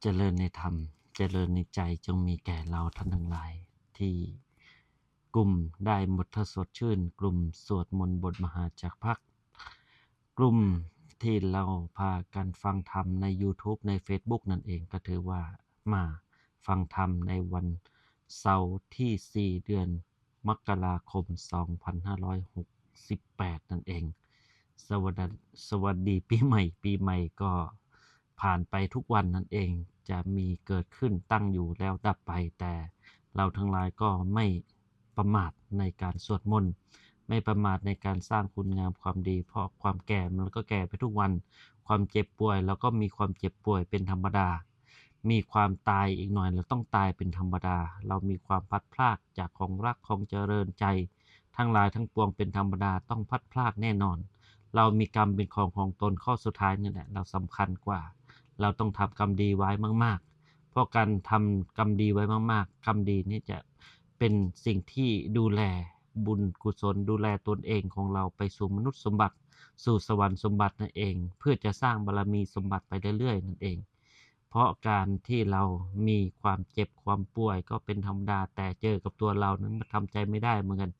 เจริญในธรรม เจริญในใจจงมีแก่เราท่านทั้งหลาย ที่กลุ่มได้หมดทสดชื่น กลุ่มสวดมนต์บทมหาจักพรรดิกลุ่มที่เราพากันฟังธรรมใน YouTube ใน Facebook นั่นเองก็ถือว่ามาฟังธรรมในวันเสาร์ที่ 4 เดือนมกราคม 2568 นั่นเอง สวัสดีสวัสดีปีใหม่ปีใหม่ก็ ผ่านไปทุกวันนั่นเองจะมีเกิดขึ้นตั้งอยู่แล้วดับไป แต่เราทั้งหลายก็ไม่ประมาทในการสวดมนต์ไม่ประมาทในการสร้างคุณงามความดี เพราะความแก่มันก็แก่ไปทุกวัน ความเจ็บป่วยเราก็มีความเจ็บป่วยเป็นธรรมดา มีความตายอีกหน่อยเราต้องตายเป็นธรรมดา เรามีความพัดพลากจากของรักของเจริญใจ ทั้งหลายทั้งปวงเป็นธรรมดาต้องพัดพลากแน่นอน เรามีกรรมเป็นของของตนข้อสุดท้ายนี่แหละเราสำคัญกว่า เราต้องทำกรรมดีไว้มาก ๆ เพราะการทำกรรมดีไว้มากๆกรรมดีนี่จะเป็นสิ่งที่ดูแลบุญกุศลดูแลตนเองของเราไปสู่มนุษย์สมบัติ สู่สวรรค์สมบัตินั่นเอง เพื่อจะสร้างบารมีสมบัติไปเรื่อยๆนั่นเอง เพราะการที่เรามีความเจ็บความป่วยก็เป็นธรรมดาแต่เจอกับตัวเรานั้นมันทำใจไม่ได้เหมือนกัน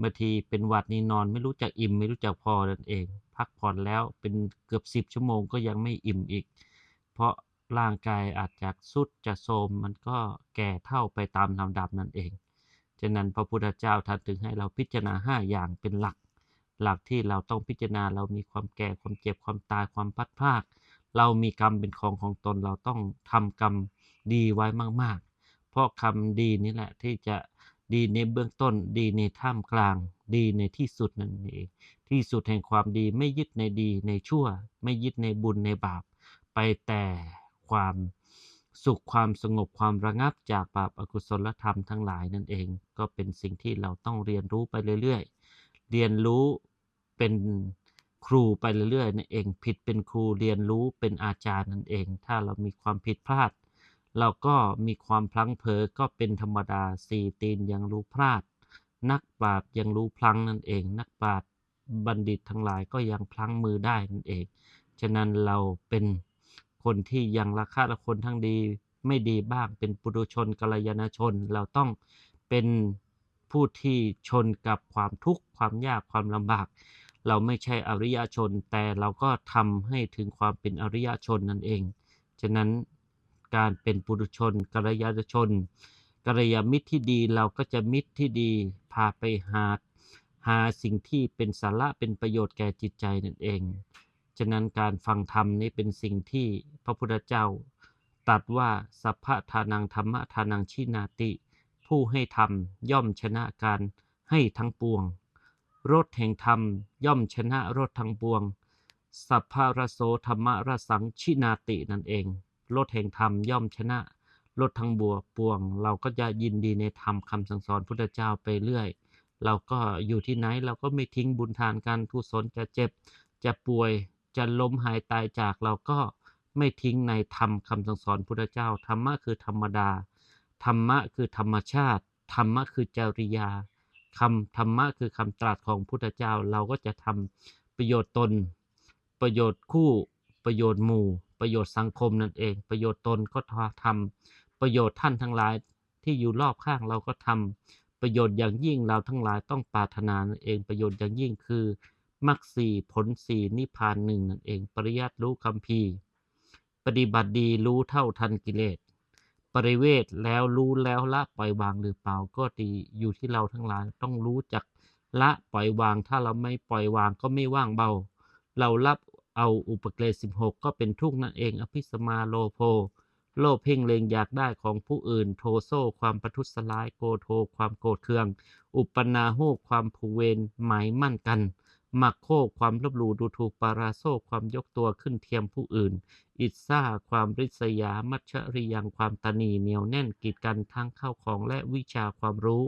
บางทีเป็นหวัดนี่นอนไม่รู้จักอิ่มไม่รู้จักพอนั่นเอง พักผ่อนแล้วเป็นเกือบสิบชั่วโมงก็ยังไม่อิ่มอีก เพราะร่างกายอาจจะสุดจะโทรมมันก็แก่เท่าไปตามลำดับนั่นเอง ฉะนั้นพระพุทธเจ้าท่านถึงให้เราพิจารณาห้าอย่างเป็นหลัก หลักที่เราต้องพิจารณาเรามีความแก่ความเจ็บความตายความพัดพรากเรามีกรรมเป็นของของตนเราต้องทำกรรมดีไว้มากๆ เพราะคำดีนี่แหละที่จะดีในเบื้องต้นดีในท่ามกลาง ดีในที่สุดนั่นเองที่สุดแห่งความดีไม่ยึดในดีในชั่ว ไม่ยึดในบุญในบาป ไปแต่ความสุขความสงบความระงับจากบาปอกุศลธรรมทั้งหลายนั่นเอง ก็เป็นสิ่งที่เราต้องเรียนรู้ไปเรื่อยๆ เรียนรู้เป็นครูไปเรื่อยๆนั่นเองผิดเป็นครูเรียนรู้เป็นอาจารย์นั่นเอง ถ้าเรามีความผิดพลาด เราก็มีความพลั้งเผลอก็เป็นธรรมดาสี่ตีนยังรู้พลาด นักปราชญ์ยังรู้พลั้งนั่นเอง นักปราชญ์บัณฑิตทั้งหลายก็ยังพลั้งมือได้นั่นเอง ฉะนั้นเราเป็น คนที่ยังราคาละคนทั้งดีไม่ดีบ้างเป็นปุถุชนกัลยาณชน เราต้องเป็นผู้ที่ชนกับความทุกข์ความยากความลำบาก เราไม่ใช่อริยชน แต่เราก็ทำให้ถึงความเป็นอริยชนนั่นเอง ฉะนั้นการเป็นปุถุชนกัลยาณชนกัลยาณมิตรที่ดีเราก็จะมิตรที่ดีพาไปหาหาสิ่งที่เป็นสาระเป็นประโยชน์แก่จิตใจนั่นเอง ฉะนั้นการฟังธรรมนี้เป็นสิ่งที่พระพุทธเจ้าตรัสว่าสัพพะทานังธรรมะทานังชินาติ ผู้ให้ธรรมย่อมชนะการให้ทั้งปวงรถแห่งธรรมย่อมชนะรถทั้งปวง สัพพะรโสธรรมะรสังชินาตินั่นเองรถแห่งธรรมย่อมชนะรถทั้งบัวปวง เราก็จะยินดีในธรรมคำสั่งสอนพุทธเจ้าไปเรื่อย เราก็อยู่ที่ไหนเราก็ไม่ทิ้งบุญทานการทุศลจะเจ็บจะป่วย จะล้มหายตายจากเราก็ไม่ทิ้งในธรรมคำสั่งสอนพุทธเจ้า ธรรมะคือธรรมดา ธรรมะคือธรรมชาติ ธรรมะคือจริยาคำธรรมะคือคำตรัสของพุทธเจ้า เราก็จะทำประโยชน์ตน ประโยชน์คู่ ประโยชน์หมู่ ประโยชน์สังคมนั่นเอง ประโยชน์ตนก็ทำประโยชน์ท่านทั้งหลายที่อยู่รอบข้างเราก็ทำประโยชน์อย่างยิ่งเราทั้งหลายต้องปรารถนานั่นเองประโยชน์อย่างยิ่งคือ มรรคสี่ผลสี่นิพพานหนึ่งนั่นเอง ปริยัติรู้คำพีปฏิบัติดีรู้เท่าทันกิเลส ปริเวทแล้วรู้แล้วละปล่อยวางหรือเปล่าก็ดีอยู่ที่เราทั้งหลายต้องรู้จักละปล่อยวางถ้าเราไม่ปล่อยวางก็ไม่ว่างเบา เรารับเอาอุปเกรสิบหกก็เป็นทุกข์นั่นเอง อภิสมาโลโภโลภเพ่งเลงอยากได้ของผู้อื่น โทโซความประทุษร้ายโกโท ความโกรธเคือง อุปนาโหความผูเวรหมายมั่นกัน มักโคความลบหลู่ดูถูกปาราโซความยกตัวขึ้นเทียมผู้อื่น อิจฉาความริษยา มัชริยังความตนีเหนียวแน่นกีดกันทั้งเข้าของและวิชาความรู้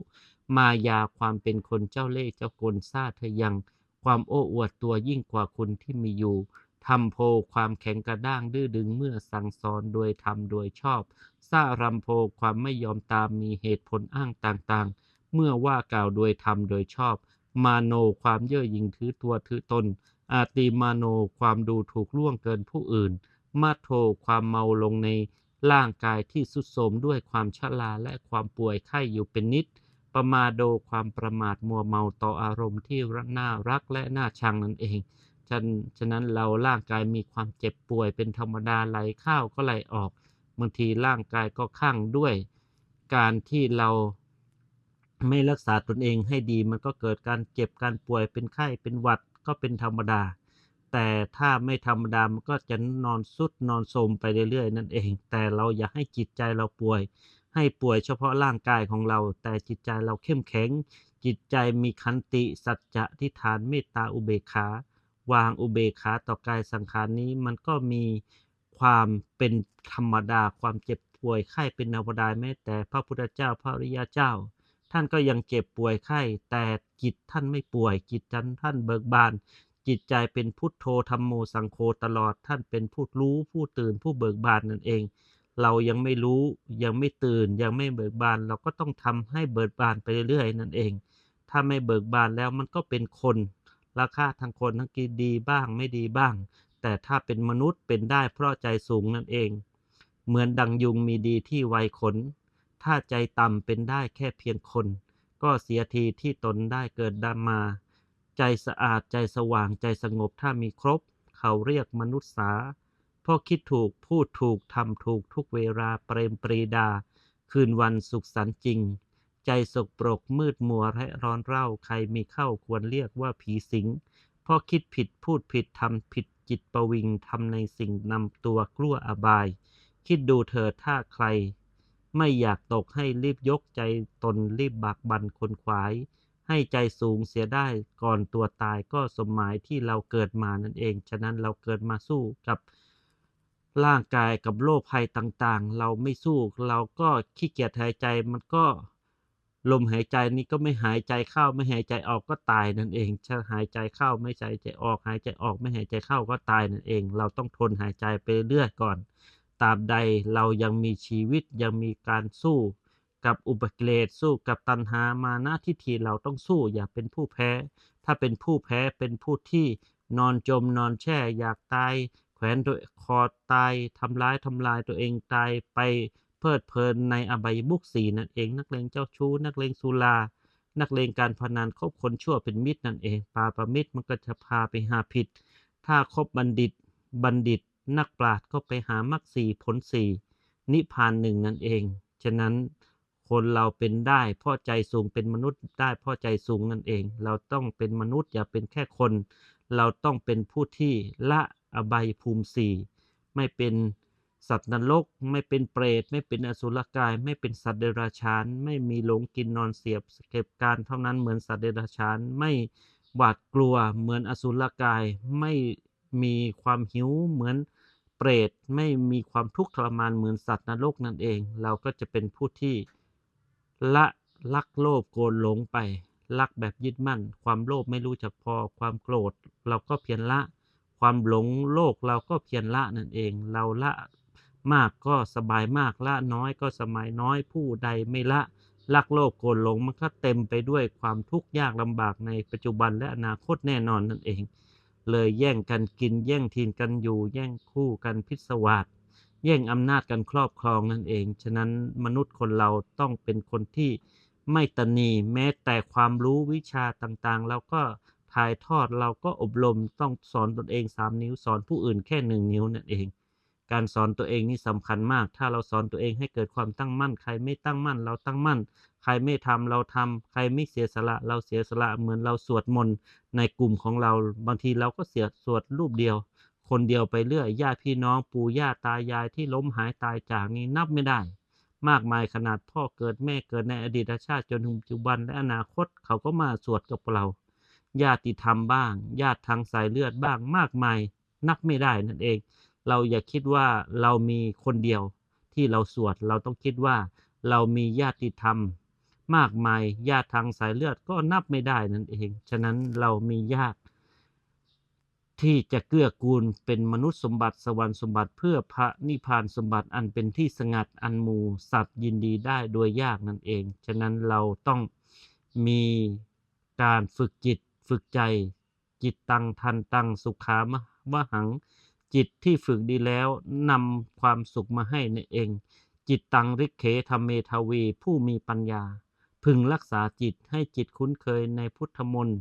มายาความเป็นคนเจ้าเล่ห์เจ้ากลซาเธอยัง ความโอ้อวดตัวยิ่งกว่าคุณที่มีอยู่ทำโพความแข็งกระด้างดื้อดึงเมื่อสั่งสอนโดยทำโดยชอบซารำโพความไม่ยอมตามมีเหตุผลอ้างต่างๆ เมื่อว่ากล่าวโดยทำโดยชอบ มาโนความเย่อหยิ่งถือตัวถือตน อาติมาโนความดูถูกล่วงเกินผู้อื่น มาโทความเมาลงในร่างกายที่สุดโทมด้วยความชราและความป่วยไข้อยู่เป็นนิด ประมาโดความประมาทมัวเมาต่ออารมณ์ที่น่ารักและน่าชังนั่นเองฉะฉะนั้นเราร่างกายมีความเจ็บป่วยเป็นธรรมดาไหลเข้าก็ไหลออกบางทีร่างกายก็ข้างด้วย การที่เรา ไม่รักษาตนเองให้ดีมันก็เกิดการเจ็บการป่วยเป็นไข้เป็นหวัดก็เป็นธรรมดา แต่ถ้าไม่ธรรมดามันก็จะนอนสุดนอนโทมไปเรื่อยๆ นั่นเอง แต่เราอย่าให้จิตใจเราป่วย ให้ป่วยเฉพาะร่างกายของเรา แต่จิตใจเราเข้มแข็ง จิตใจมีขันติสัจจะทิฏฐานเมตตาอุเบกขาวางอุเบกขาต่อกายสังขารนี้มันก็มีความเป็นธรรมดาความเจ็บป่วยไข้เป็นธรรมดาแม้แต่พระพุทธเจ้าพระริยเจ้า ท่านก็ยังเจ็บป่วยไข้ แต่จิตท่านไม่ป่วย จิตท่านท่านเบิกบาน จิตใจเป็นพุทโธธรรมโมสังโฆตลอด ท่านเป็นผู้รู้ผู้ตื่นผู้เบิกบานนั่นเอง เรายังไม่รู้ยังไม่ตื่นยังไม่เบิกบาน เราก็ต้องทำให้เบิกบานไปเรื่อยๆนั่นเอง ถ้าไม่เบิกบานแล้วมันก็เป็นคนราคาทางคนทั้งกีดีบ้างไม่ดีบ้าง แต่ถ้าเป็นมนุษย์เป็นได้เพราะใจสูงนั่นเอง เหมือนดังยุงมีดีที่ไวขน ถ้าใจต่ำเป็นได้แค่เพียงคน ก็เสียทีที่ตนได้เกิดดามา ใจสะอาดใจสว่างใจสงบถ้ามีครบ เขาเรียกมนุษย์สาพราะคิดถูกพูดถูกทำถูกทุกเวลาเปรมปรีดา คืนวันสุขสันต์จริง ใจสกปรกมืดมัวและร้อนเร่าใครมีเข้าควรเรียกว่าผีสิงพราะคิดผิดพูดผิดทำผิดจิตประวิงทำในสิ่งนำตัวกลัวอบาย คิดดูเถิดถ้าใคร ไม่อยากตกให้รีบยกใจตนรีบบักบันคนขวาย ให้ใจสูงเสียได้ก่อนตัวตายก็สมหมายที่เราเกิดมานั่นเอง ฉะนั้นเราเกิดมาสู้กับร่างกายกับโรคภัยต่างๆ เราไม่สู้เราก็ขี้เกียจหายใจมันก็ลมหายใจนี้ก็ไม่หายใจเข้าไม่หายใจออกก็ตายนั่นเองถ้าหายใจเข้าไม่หายใจออก หายใจออกไม่หายใจเข้าก็ตายนั่นเอง เราต้องทนหายใจไปเรื่อยก่อน ตราบใดเรายังมีชีวิตยังมีการสู้กับอุปกิเลสสู้กับตัณหามานะทิฏฐิเราต้องสู้อย่าเป็นผู้แพ้ ถ้าเป็นผู้แพ้เป็นผู้ที่นอนจมนอนแช่อยากตายแขวนตัวคอตายทำร้ายทำลายตัวเองตายไปเพลิดเพลินในอบายมุขสีนั่นเอง นักเลงเจ้าชู้ นักเลงสุรา นักเลงการพนันคบคนชั่วเป็นมิตรนั่นเอง ปาประมิตรมันก็จะพาไปหาผิด ถ้าคบบัณฑิตบัณฑิต นักปราชญ์ก็ไปหามรรคสีผลสีนิพพานหนึ่งนั่นเอง ฉะนั้นคนเราเป็นได้เพราะใจสูงเป็นมนุษย์ได้เพราะใจสูงนั่นเอง เราต้องเป็นมนุษย์อย่าเป็นแค่คน เราต้องเป็นผู้ที่ละอบายภูมิสี่ไม่เป็นสัตว์นรก ไม่เป็นเปรต ไม่เป็นอสุรกาย ไม่เป็นสัตว์เดรัจฉาน ไม่มีหลงกินนอนเสียบเก็บการเท่านั้นเหมือนสัตว์เดรัจฉาน ไม่หวาดกลัวเหมือนอสุรกาย ไม่มีความหิวเหมือน เปรตไม่มีความทุกข์ทรมานเหมือนสัตว์นรกนั่นเอง เราก็จะเป็นผู้ที่ละลักโลภโกรธหลงไปรักแบบยึดมั่น ความโลภไม่รู้จักพอความโกรธ เราก็เพียรละ ความหลงโลกเราก็เพียรละนั่นเอง เราละมากก็สบายมากละน้อยก็สมัยน้อยผู้ใดไม่ละลักโลภโกรธหลงมันก็เต็มไปด้วยความทุกข์ยากลำบากในปัจจุบันและอนาคตแน่นอนนั่นเอง เลยแย่งกันกิน แย่งทีนกันอยู่ แย่งคู่กันพิศวาสแย่งอำนาจกันครอบครองนั่นเอง ฉะนั้นมนุษย์คนเราต้องเป็นคนที่ไม่ตนีแม้แต่ความรู้วิชาต่างๆ เราก็ถ่ายทอดเราก็อบรมต้องสอนตนเองสามนิ้วสอนผู้อื่นแค่หนึ่งนิ้วนั่นเอง การสอนตัวเองนี่สำคัญมาก ถ้าเราสอนตัวเองให้เกิดความตั้งมั่น ใครไม่ตั้งมั่น เราตั้งมั่น ใครไม่ทำเราทำใครไม่เสียสละ เราเสียสละ เหมือนเราสวดมนต์ในกลุ่มของเรา บางทีเราก็เสียสวดรูปเดียว คนเดียวไปเรื่อย ญาติพี่น้อง ปู่ย่าตายายที่ล้มหายตายจากนี้นับไม่ได้ มากมายขนาดพ่อเกิดแม่เกิดในอดีตชาติจนถึงปัจจุบันและอนาคตเขาก็มาสวดกับเรา ญาติธรรมบ้าง ญาติทางสายเลือดบ้าง มากมาย นับไม่ได้นั่นเอง เราอย่าคิดว่าเรามีคนเดียวที่เราสวด เราต้องคิดว่าเรามีญาติธรรม มากมายญาติทางสายเลือดก็นับไม่ได้นั่นเอง ฉะนั้นเรามีญาติ ที่จะเกื้อกูลเป็นมนุษย์สมบัติสวรรค์สมบัติเพื่อพระนิพพานสมบัติอันเป็นที่สงัดอันมูสัตว์ยินดีได้โดยยากนั่นเอง ฉะนั้นเราต้องมีการฝึกจิตฝึกใจจิตตังทันตังสุขามะวะหัง จิตที่ฝึกดีแล้วนำความสุขมาให้ในเอง จิตตังริเขธรรมเมทาวีผู้มีปัญญา พึงรักษาจิตให้จิตคุ้นเคยในพุทธมนต์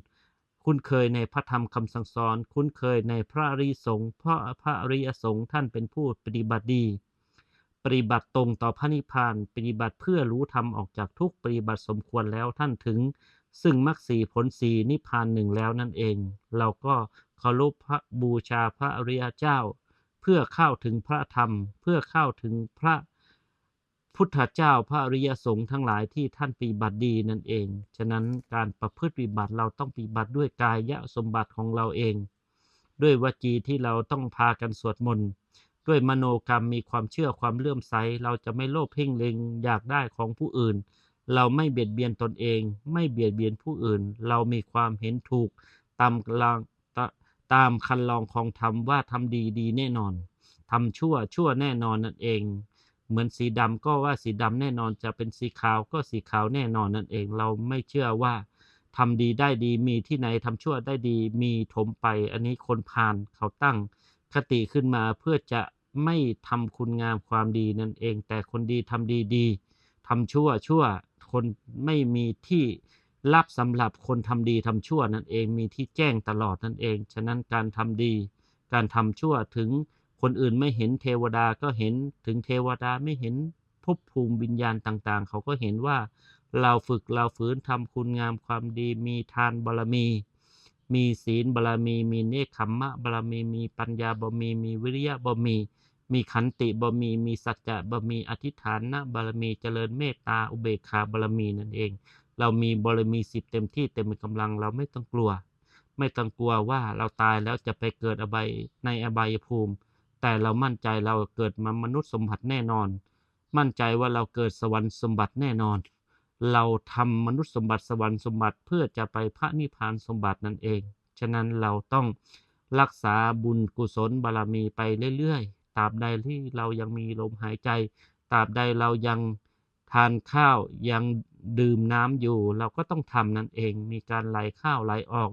คุ้นเคยในพระธรรมคำสั่งสอน คุ้นเคยในพระอริสงฆ์เพราะพระอริยสงฆ์ท่านเป็นผู้ปฏิบัติดี ปฏิบัติตรงต่อพระนิพพาน ปฏิบัติเพื่อรู้ธรรมออกจากทุกปฏิบัติสมควรแล้วท่านถึง ซึ่งมรรคสีผลสีนิพพานหนึ่งแล้วนั่นเอง เราก็ เคารพพระบูชาพระอริยเจ้า เพื่อเข้าถึงพระธรรม เพื่อเข้าถึงพระพุทธเจ้าพระอริยสงฆ์ทั้งหลายที่ท่านปฏิบัติดีนั่นเอง ฉะนั้นการประพฤติปฏิบัติเราต้องปฏิบัติด้วยกายสมบัติของเราเอง ด้วยวจีที่เราต้องพากันสวดมนต์ด้วยมโนกรรมมีความเชื่อความเลื่อมใส เราจะไม่โลภเพ่งเล็งอยากได้ของผู้อื่น เราไม่เบียดเบียนตนเอง ไม่เบียดเบียนผู้อื่น เรามีความเห็นถูกตามกลาง ตามคันลองของธรรมว่าทำดีดีแน่นอน ทำชั่วชั่วแน่นอนนั่นเอง เหมือนสีดำก็ว่าสีดำแน่นอนจะเป็นสีขาวก็สีขาวแน่นอนนั่นเอง เราไม่เชื่อว่าทำดีได้ดีมีที่ไหนทำชั่วได้ดีมีถมไป อันนี้คนพาลเขาตั้งคติขึ้นมาเพื่อจะไม่ทำคุณงามความดีนั่นเอง แต่คนดีทำดีดีทำชั่วชั่วคนไม่มีที่ รับสำหรับคนทำดีทำชั่วนั่นเองมีที่แจ้งตลอดนั่นเอง ฉะนั้นการทำดี การทำชั่วถึงคนอื่นไม่เห็นเทวดาก็เห็นถึงเทวดาไม่เห็นภพภูมิวิญญาณต่างๆ เขาก็เห็นว่าเราฝึกเราฝืนทำคุณงามความดีมีทานบารมี มีศีลบารมี มีเนคขมมะบารมี มีปัญญาบารมี มีวิริยะบารมี มีขันติบารมี มีสัจจะบารมีอธิษฐานนะบารมีเจริญเมตตาอุเบกขาบารมีนั่นเอง เรามีบารมีสิบเต็มที่เต็มกำลังเราไม่ต้องกลัว ไม่ต้องกลัวว่าเราตายแล้วจะไปเกิดอบายในอบายภูมิ แต่เรามั่นใจเราเกิดมามนุษย์สมบัติแน่นอน มั่นใจว่าเราเกิดสวรรค์สมบัติแน่นอน เราทำมนุษย์สมบัติสวรรค์สมบัติเพื่อจะไปพระนิพพานสมบัตินั่นเอง ฉะนั้นเราต้องรักษาบุญกุศลบารมีไปเรื่อยๆ ตราบใดที่เรายังมีลมหายใจ ตราบใดเรายังทานข้าวยัง ดื่มน้ำอยู่ เราก็ต้องทำนั่นเอง มีการไหลข้าวไหลออก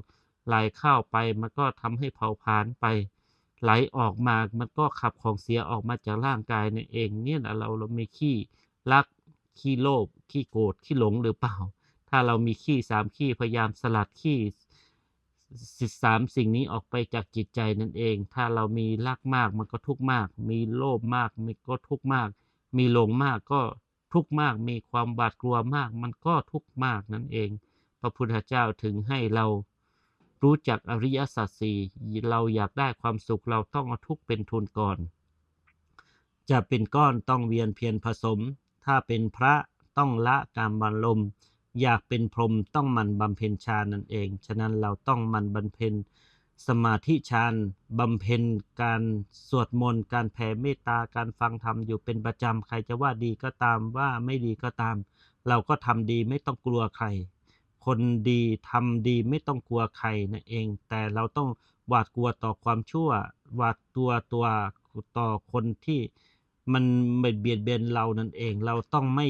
ไหลข้าวไปมันก็ทำให้เผาผลาญไป ไหลออกมา มันก็ขับของเสียออกมาจากร่างกายนั่นเอง เนี่ยเราเรามีขี้รักขี้โลภขี้โกรธขี้หลงหรือเปล่า ถ้าเรามีขี้สามขี้พยายามสลัดขี้สิสามสิ่งนี้ออกไปจากจิตใจนั่นเอง ถ้าเรามีรักมากมันก็ทุกข์มาก มีโลภมากมันก็ทุกข์มาก มีหลงมากก็ ทุกข์มากมีความบาดกลัวมาก มันก็ทุกข์มากนั่นเอง พระพุทธเจ้าถึงให้เรารู้จักอริยสัจสี่เราอยากได้ความสุขเราต้องเอาทุกข์เป็นทุนก่อน จะเป็นก้อนต้องเวียนเพียรผสม ถ้าเป็นพระต้องละการบรรลม อยากเป็นพรหมต้องมันบำเพ็ญฌานนั่นเอง ฉะนั้นเราต้องมันบำเพ็ญ สมาธิฌานบำเพ็ญการสวดมนต์การแผ่เมตตาการฟังธรรมอยู่เป็นประจำใครจะว่าดีก็ตามว่าไม่ดีก็ตาม เราก็ทำดีไม่ต้องกลัวใคร คนดีทำดีไม่ต้องกลัวใครนั่นเอง แต่เราต้องหวาดกลัวต่อความชั่ว หวาดตัวตัวต่อคนที่มันเบียดเบียนเรานั่นเอง เราต้องไม่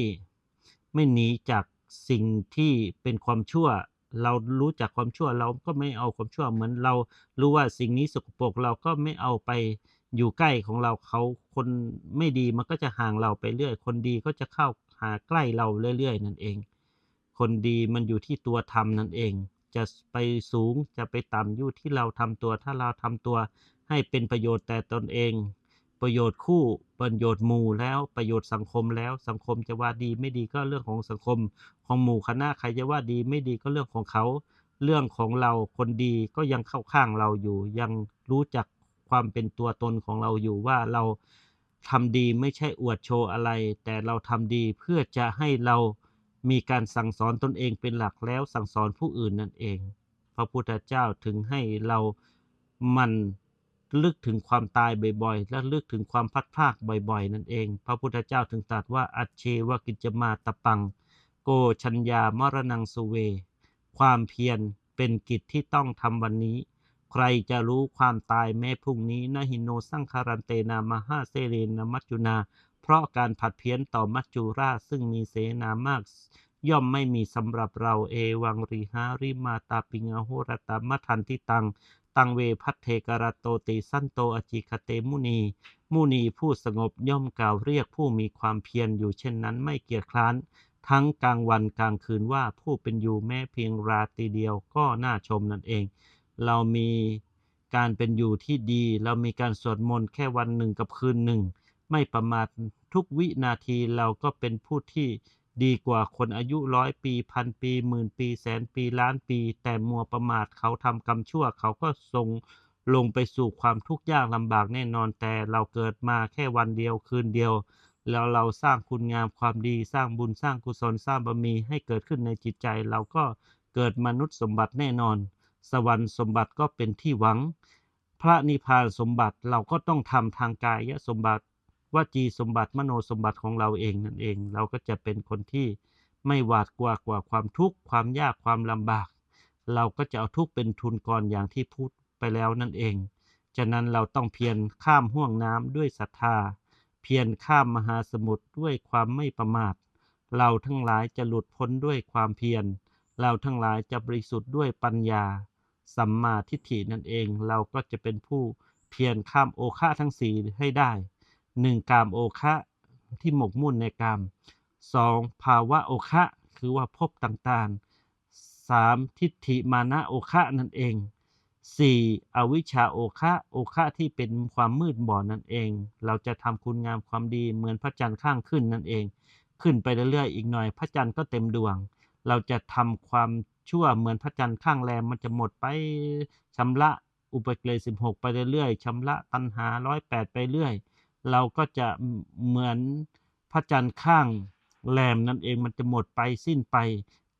ไม่หนีจากสิ่งที่เป็นความชั่ว เรารู้จักความชั่วเราก็ไม่เอาความชั่วเหมือนเรารู้ว่าสิ่งนี้สกปรกเราก็ไม่เอาไปอยู่ใกล้ของเราเขาคนไม่ดีมันก็จะห่างเราไปเรื่อย คนดีก็จะเข้าหาใกล้เราเรื่อย ๆ นั่นเอง คนดีมันอยู่ที่ตัวทำนั่นเอง จะไปสูงจะไปต่ำอยู่ที่เราทำตัว ถ้าเราทำตัวให้เป็นประโยชน์แต่ตนเอง ประโยชน์คู่ประโยชน์หมู่แล้วประโยชน์สังคมแล้วสังคมจะว่าดีไม่ดีก็เรื่องของสังคม ของหมู่คณะใครจะว่าดีไม่ดีก็เรื่องของเขา เรื่องของเราคนดีก็ยังเข้าข้างเราอยู่ ยังรู้จักความเป็นตัวตนของเราอยู่ว่าเราทำดีไม่ใช่อวดโชว์อะไร แต่เราทำดีเพื่อจะให้เรามีการสั่งสอนตนเองเป็นหลักแล้วสั่งสอนผู้อื่นนั่นเอง พระพุทธเจ้าถึงให้เรามัน ลึกถึงความตายบ่อยๆ และลึกถึงความพัดพากบ่อยๆ นั่นเอง พระพุทธเจ้าถึงตรัสว่าอัจเชวกิจมาตะปัง โกชัญญามรณังสุเว ความเพียรเป็นกิจที่ต้องทำวันนี้ ใครจะรู้ความตายแม้พรุ่งนี้นะหินโนสังคารันเตนามหาเซเรนมัจจุนา เพราะการผัดเพี้ยนต่อมัจจุราชซึ่งมีเสนามากย่อมไม่มีสำหรับเราเอวังริหาริมาตาปิงอโหรตามัทันทิตัง ตังเวพัทเทกรโตติสันโตอจิคเตมุนี มุนีผู้สงบย่อมกล่าวเรียกผู้มีความเพียรอยู่เช่นนั้นไม่เกียจคร้าน ทั้งกลางวันกลางคืนว่าผู้เป็นอยู่แม้เพียงราตรีเดียวก็น่าชมนั่นเอง เรามีการเป็นอยู่ที่ดี เรามีการสวดมนต์แค่วันหนึ่งกับคืนหนึ่ง ไม่ประมาททุกวินาทีเราก็เป็นผู้ที่ ดีกว่าคนอายุร้อยปีพันปีหมื่นปีแสนปีล้านปี แต่มัวประมาทเขาทำกรรมชั่วเขาก็ทรงลงไปสู่ความทุกข์ยากลำบากแน่นอนแต่เราเกิดมาแค่วันเดียวคืนเดียว แล้วเราสร้างคุณงามความดีสร้างบุญสร้างกุศลสร้างบารมีให้เกิดขึ้นในจิตใจ เราก็เกิดมนุษย์สมบัติแน่นอน สวรรค์สมบัติก็เป็นที่หวัง พระนิพพานสมบัติเราก็ต้องทำทางกายสมบัติ วจีสมบัติมโนสมบัติของเราเองนั่นเอง เราก็จะเป็นคนที่ไม่หวาดกลัวกว่าความทุกข์ความยากความลำบาก เราก็จะเอาทุกข์เป็นทุนก่อนอย่างที่พูดไปแล้วนั่นเอง ฉะนั้นเราต้องเพียรข้ามห่วงน้ำด้วยศรัทธา เพียรข้ามมหาสมุทรด้วยความไม่ประมาท เราทั้งหลายจะหลุดพ้นด้วยความเพียร เราทั้งหลายจะบริสุทธิ์ด้วยปัญญา สัมมาทิฏฐินั่นเอง เราก็จะเป็นผู้เพียรข้ามโอฆะทั้งสี่ให้ได้ หนึ่งกามโอคะที่หมกมุ่นในกามสองภาวะโอคะคือว่าพบต่างๆสามทิฏฐิมานะโอคะนั่นเองสี่อวิชชาโอคะโอคะที่เป็นความมืดบอดนั่นเอง เราจะทำคุณงามความดีเหมือนพระจันทร์ข้างขึ้นนั่นเอง ขึ้นไปเรื่อยๆอีกหน่อย พระจันทร์ก็เต็มดวง เราจะทำความชั่วเหมือนพระจันทร์ข้างแรมมันจะหมดไปชำระอุปกิเลสสิบหกไปเรื่อยๆชำระตัณหาร้อยแปดไปเรื่อย เราก็จะเหมือนพระจันทร์ข้างแรมนั่นเองมันจะหมดไปสิ้นไป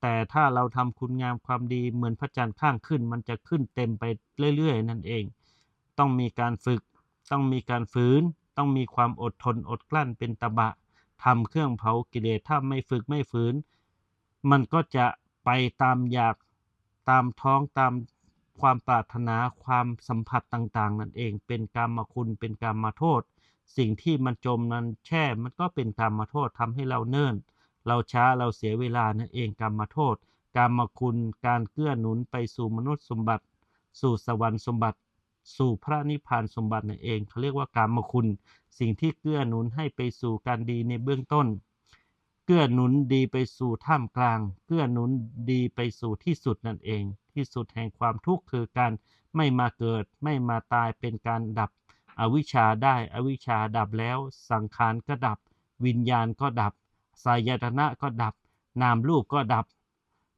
แต่ถ้าเราทำคุณงามความดีเหมือนพระจันทร์ข้างขึ้น มันจะขึ้นเต็มไปเรื่อยๆ นั่นเอง ต้องมีการฝึก ต้องมีการฝืน ต้องมีความอดทนอดกลั้นเป็นตะบะทำเครื่องเผากิเลสถ้าไม่ฝึกไม่ฝืน มันก็จะไปตามอยากตามท้องตามความปรารถนาความสัมผัสต่างๆ นั่นเอง เป็นกรรมคุณเป็นกรรมโทษ สิ่งที่มันจมนั้นแช่ มันก็เป็นกรรมมาโทษทำให้เราเนิ่น เราช้าเราเสียเวลานั่นเองกรรมมาโทษ กรรมคุณ การเกื้อหนุนไปสู่มนุษย์สมบัติ สู่สวรรค์สมบัติ สู่พระนิพพานสมบัตินั่นเองเขาเรียกว่ากรรมคุณ สิ่งที่เกื้อหนุนให้ไปสู่การดีในเบื้องต้น เกื้อหนุนดีไปสู่ท่ามกลาง เกื้อหนุนดีไปสู่ที่สุดนั่นเอง ที่สุดแห่งความทุกข์คือการไม่มาเกิด ไม่มาตายเป็นการดับ อวิชชาได้อวิชชาดับแล้ว สังขารก็ดับ วิญญาณก็ดับ สายตนะก็ดับ นามรูปก็ดับ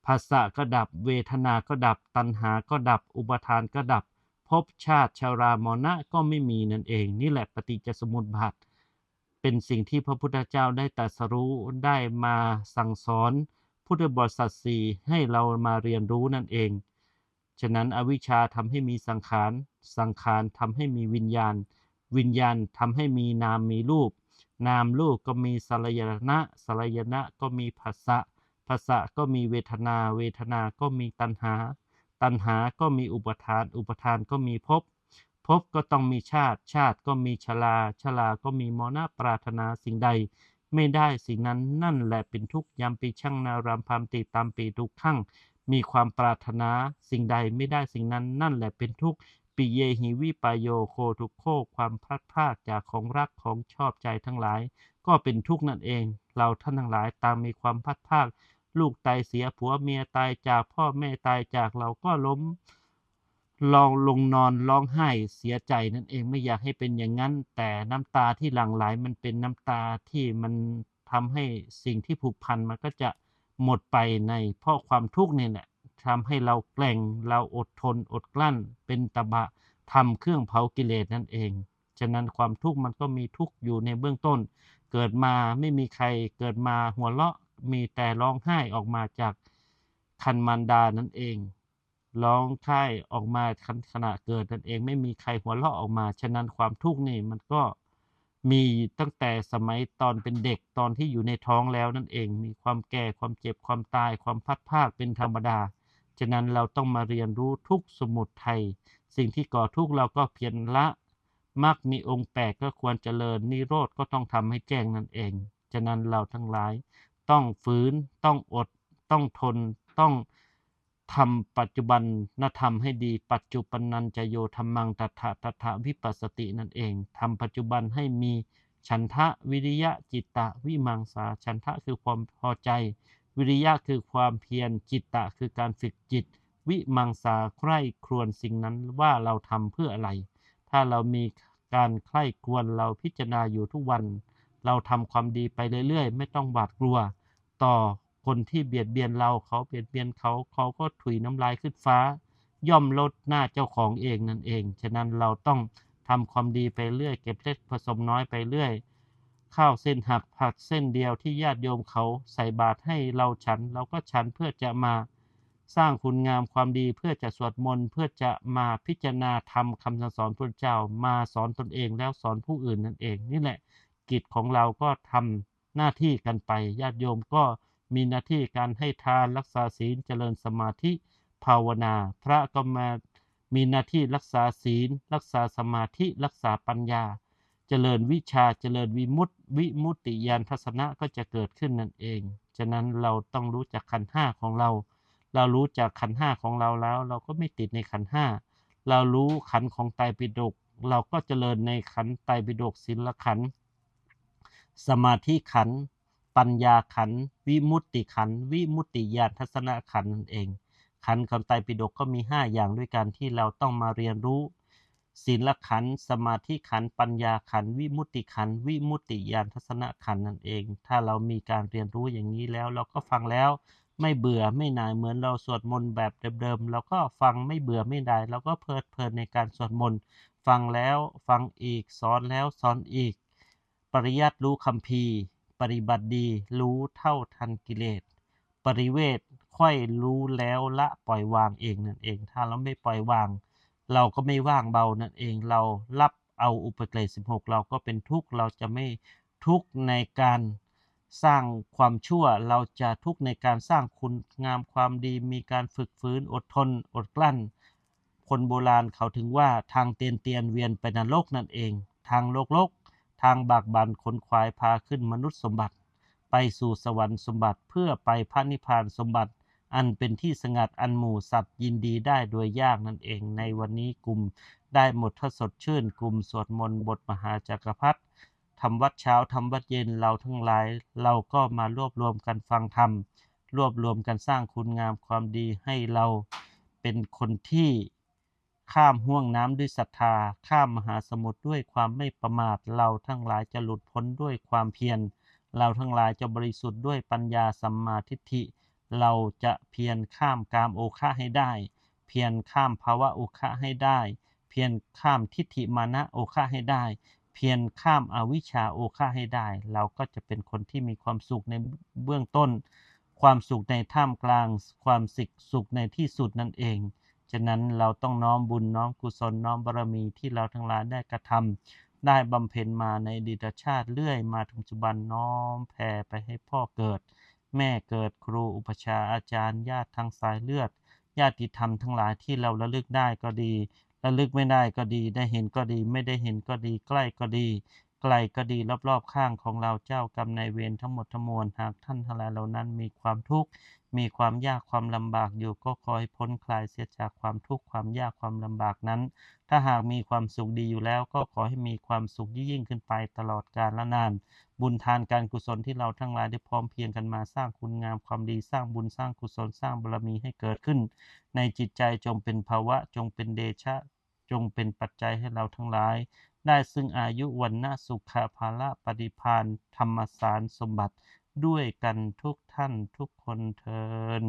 ภาษะก็ดับ เวทนาก็ดับ ตัณหาก็ดับ อุปทานก็ดับภพชาติชารามรณะก็ไม่มีนั่นเอง นี่แหละปฏิจจสมุปบาทเป็นสิ่งที่พระพุทธเจ้าได้ตรัสรู้ได้มาสั่งสอนพุทธบริษัทสีให้เรามาเรียนรู้นั่นเอง ฉะนั้นอวิชชาทำให้มีสังขาร สังขารทำให้มีวิญญาณ วิญญาณทำให้มีนามมีรูป นามรูปก็มีสลายนะสลายนะก็มีภาษะภาษะก็มีเวทนา เวทนาก็มีตัณหา ตัณหาก็มีอุปทาน อุปทานก็มีภพภพก็ต้องมีชาติ ชาติก็มีชราชราก็มีมรณะปรารถนาสิ่งใด ไม่ได้สิ่งนั้นนั่นแหละเป็นทุกข์ยามปีช่างนารามพามติตามปีทุกขั้ง มีความปรารถนาสิ่งใดไม่ได้สิ่งนั้นนั่นแหละเป็นทุกข์ปิเยหิวิปโยโคทุกโคความพลัดพรากจากของรักของชอบใจทั้งหลาย ก็เป็นทุกข์นั่นเอง เราท่านทั้งหลายตางมีความพลัดพราก ลูกตายเสียผัวเมียตายจากพ่อแม่ตายจากเราก็ล้มลองลงนอนร้องไห้เสียใจนั่นเองไม่อยากให้เป็นอย่างนั้น แต่น้ำตาที่หลั่งไหลมันเป็นน้ำตาที่มันทำให้สิ่งที่ผูกพันมันก็จะ หมดไปในเพราะความทุกข์นี่แหละทำให้เราแกล่งเราอดทนอดกลั้น เป็นตบะทำเครื่องเผากิเลสนั่นเอง ฉะนั้นความทุกข์มันก็มีทุกข์อยู่ในเบื้องต้น เกิดมาไม่มีใครเกิดมาหัวเราะมีแต่ร้องไห้ออกมาจากคันมันดานั่นเองร้องไห้ออกมาขณะเกิดนั่นเองไม่มีใครหัวเราะออกมา ฉะนั้นความทุกข์นี่มันก็ มีตั้งแต่สมัยตอนเป็นเด็กตอนที่อยู่ในท้องแล้วนั่นเอง มีความแก่ความเจ็บความตายความพัดภาคเป็นธรรมดา ฉะนั้นเราต้องมาเรียนรู้ทุกสมุดไทย สิ่งที่ก่อทุกเราก็เพียรละมักมีองค์แปดก็ควรเจริญนิโรธก็ต้องทำให้แจ้งนั่นเอง ฉะนั้นเราทั้งหลาย ต้องฝืน ต้องอด ต้องทน ต้อง ทำปัจจุบันนธรรมให้ดี ปัจจุปนันจะโยธรรมังตถะตถะวิปัสสตินั่นเองทำปัจจุบันให้มีฉันทะวิริยะจิตตะวิมังสาฉันทะคือความพอใจ วิริยะคือความเพียรจิตตะคือการฝึกจิต วิมังสาใคร่ครวญสิ่งนั้นว่าเราทำเพื่ออะไร ถ้าเรามีการใคร่ครวญเราพิจารณาอยู่ทุกวัน เราทำความดีไปเรื่อยๆ ไม่ต้องหวาดกลัว ต่อ คนที่เบียดเบียนเราเขาเบียดเบียนเขาเขาก็ถุยน้ำลายขึ้นฟ้า ย่อมลดหน้าเจ้าของเองนั่นเอง ฉะนั้นเราต้องทำความดีไปเรื่อย เก็บเล็กผสมน้อยไปเรื่อย ข้าวเส้นหักผักเส้นเดียวที่ญาติโยมเขาใส่บาตรให้เราฉัน เราก็ฉันเพื่อจะมาสร้างคุณงามความดีเพื่อจะสวดมนต์เพื่อจะมาพิจารณาทำคำสอนพระเจ้ามาสอนตนเองแล้วสอนผู้อื่นนั่นเอง นี่แหละกิจของเราก็ทำหน้าที่กันไปญาติโยมก็ มีหน้าที่การให้ทานรักษาศีลเจริญสมาธิภาวนา พระก็มามีหน้าที่รักษาศีล รักษาสมาธิรักษาปัญญา เจริญวิชาเจริญวิมุตติ วิมุตติญาณทัศนะก็จะเกิดขึ้นนั่นเอง ฉะนั้นเราต้องรู้จักขันห้าของเรา เรารู้จักขันห้าของเราแล้ว เราก็ไม่ติดในขันห้าเรารู้ขันของไตรปิฎกเราก็เจริญในขันไตรปิฎกศีลขันสมาธิขัน ปัญญาขันวิมุตติขันวิมุตติญาณทัศนขันนั่นเอง ขันธ์ของไตรปิฎกก็มี 5 อย่างด้วยกันที่เราต้องมาเรียนรู้ศีลขันสมาธิขันปัญญาขันวิมุตติขันวิมุตติญาณทัศนขันนั่นเอง ถ้าเรามีการเรียนรู้อย่างนี้แล้ว เราก็ฟังแล้วไม่เบื่อไม่หน่ายเหมือนเราสวดมนต์แบบเดิมๆเราก็ฟังไม่เบื่อไม่ได้เราก็เพลิดเพลินในการสวดมนต์ฟังแล้วฟังอีกสอนแล้วสอนอีก ปริยัติรู้คำพี ปฏิบัติดี รู้เท่าทันกิเลส ปริเวทค่อยรู้แล้วละปล่อยวางเองนั่นเอง ถ้าเราไม่ปล่อยวาง เราก็ไม่ว่างเบานั่นเอง เรารับเอาอุปเกรด16เราก็เป็นทุกข์ เราจะไม่ทุกข์ในการสร้างความชั่ว เราจะทุกข์ในการสร้างคุณงามความดี มีการฝึกฝืนอดทน อดกลั้น คนโบราณเขาถึงว่าทางเตียนเตียนเวียนไปนรกนั่นเอง ทางโลกโลก ทางบากบันขนควายพาขึ้นมนุษย์สมบัติ ไปสู่สวรรค์สมบัติเพื่อไปพระนิพพานสมบัติ อันเป็นที่สงัดอันหมู่สัตว์ยินดีได้โดยยากนั่นเอง ในวันนี้กลุ่มได้หมดทศดชื่นกลุ่มสวดมนต์บทมหาจักรพรรดิทำวัดเช้าทำวัดเย็นเราทั้งหลาย เราก็มารวบรวมกันฟังธรรมรวบรวมกันสร้างคุณงามความดีให้เราเป็นคนที่ ข้ามห่วงน้ำด้วยศรัทธา ข้ามมหาสมุทรด้วยความไม่ประมาท เราทั้งหลายจะหลุดพ้นด้วยความเพียร เราทั้งหลายจะบริสุทธิ์ด้วยปัญญาสัมมาทิฏฐิ เราจะเพียรข้ามกามโอคะให้ได้ เพียรข้ามภาวะโอคะให้ได้ เพียรข้ามทิฏฐิมานะโอคะให้ได้ เพียรข้ามอวิชชาโอคะให้ได้ เราก็จะเป็นคนที่มีความสุขในเบื้องต้น ความสุขในท่ามกลาง ความสิกสุขในที่สุดนั่นเอง ฉะนั้นเราต้องน้อมบุญน้อมกุศลน้อมบารมีที่เราทั้งหลายได้กระทำได้บำเพ็ญมาในอดีตชาติเรื่อยมาถึงปัจจุบันน้อมแผ่ไปให้พ่อเกิด แม่เกิดครูอุปชาอาจารย์ญาติทางสายเลือด ญาติธรรมทั้งหลายที่เราระลึกได้ก็ดีระลึกไม่ได้ก็ดีได้เห็นก็ดีไม่ได้เห็นก็ดีใกล้ก็ดีไกลก็ดีรอบๆข้างของเราเจ้ากรรมนายเวรทั้งหมดทั้งมวลหากท่านทั้งหลายเหล่านั้นมีความทุกข์ มีความยากความลำบากอยู่ก็ขอให้พ้นคลายเสียจากความทุกข์ความยากความลำบากนั้น ถ้าหากมีความสุขดีอยู่แล้วก็ขอให้มีความสุขยิ่งขึ้นไปตลอดกาลละนาน บุญทานการกุศลที่เราทั้งหลายได้พร้อมเพียงกันมาสร้างคุณงามความดีสร้างบุญสร้างกุศลสร้างบารมีให้เกิดขึ้น ในจิตใจจงเป็นภาวะจงเป็นเดชะ จงเป็นปัจจัยให้เราทั้งหลาย ได้ซึ่งอายุวันนะสุขภาละปฏิพานธรรมสารสมบัติ ด้วยกันทุกท่านทุกคนเทิน